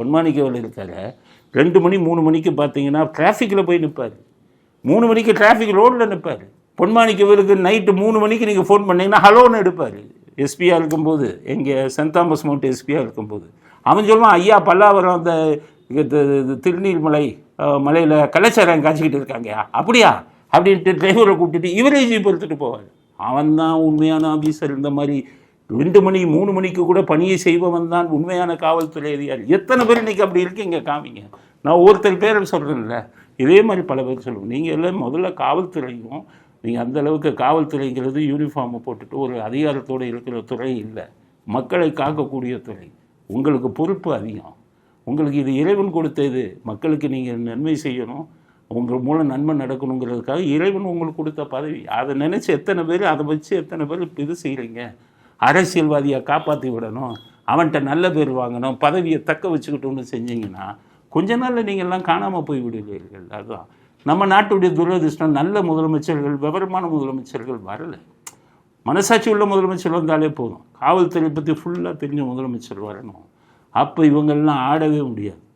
பொன்மாணிக்கவல் இருக்காரு. ரெண்டு மணி மூணு மணிக்கு பார்த்தீங்கன்னா டிராஃபிக்கில் போய் நிற்பார் மூணு மணிக்கு டிராஃபிக் ரோட்டில் நிற்பார் பொன்மாணிக்கவருக்கு நைட்டு மூணு மணிக்கு நீங்கள் ஃபோன் பண்ணீங்கன்னா ஹலோன்னு எடுப்பார். எஸ்பியாக இருக்கும்போது எங்கள் சென்ட் தாமஸ் மவுண்ட் எஸ்பியாக இருக்கும்போது. அவன் சொல்லுவான் ஐயா பல்லாவரம் அந்த திருநீர்மலை மலையில் கலாச்சாரம் காய்ச்சிக்கிட்டு இருக்காங்க. அப்படியா? அப்படின்ட்டு டிரைவரை கூப்பிட்டுட்டு இவரே ஜீப் எடுத்துகிட்டு போவார். அவன் தான் உண்மையான ஆஃபீஸர் இந்த மாதிரி ரெண்டு மணி மூணு மணிக்கு கூட பணியை செய்பவன் தான் உண்மையான காவல்துறை அதிகாரி. எத்தனை பேர் இன்னைக்கு அப்படி இருக்கீங்க காமிங்க. நான் ஒருத்தர் பேரை சொல்கிறேன்ல இதே மாதிரி பல பேர் சொல்லுவோம். நீங்கள் எல்லாம் முதல்ல காவல்துறையும் நீங்கள் அந்த அளவுக்கு காவல்துறைங்கிறது யூனிஃபார்மை போட்டுட்டு ஒரு அதிகாரத்தோடு இருக்கிற துறை இல்லை. மக்களை காக்கக்கூடிய துறை. உங்களுக்கு பொறுப்பு அதிகம். உங்களுக்கு இது இறைவன் கொடுத்தது. மக்களுக்கு நீங்கள் நன்மை செய்யணும். உங்கள் மூலம் நன்மை நடக்கணுங்கிறதுக்காக இறைவன் உங்களுக்கு கொடுத்த பதவி. அதை நினச்சி எத்தனை பேர் அதை வச்சு எத்தனை பேர் இது செய்கிறீங்க அரசியல்வாதியை காப்பாற்றி விடணும் அவன்கிட்ட நல்ல பேர் வாங்கணும் பதவியை தக்க வச்சுக்கிட்டோன்னு செஞ்சீங்கன்னா கொஞ்ச நாளில் நீங்கள்லாம் காணாமல் போய் விடுவீர்கள். அதுதான். நம்ம நாட்டுடைய துரதிர்ஷ்டம் நல்ல முதலமைச்சர்கள் விவரமான முதலமைச்சர்கள் வரலை. மனசாட்சி உள்ள முதலமைச்சர் வந்தாலே போதும். காவல்துறை பற்றி ஃபுல்லாக தெரிஞ்ச முதலமைச்சர் வரணும். அப்போ இவங்கெல்லாம் ஆடவே முடியாது.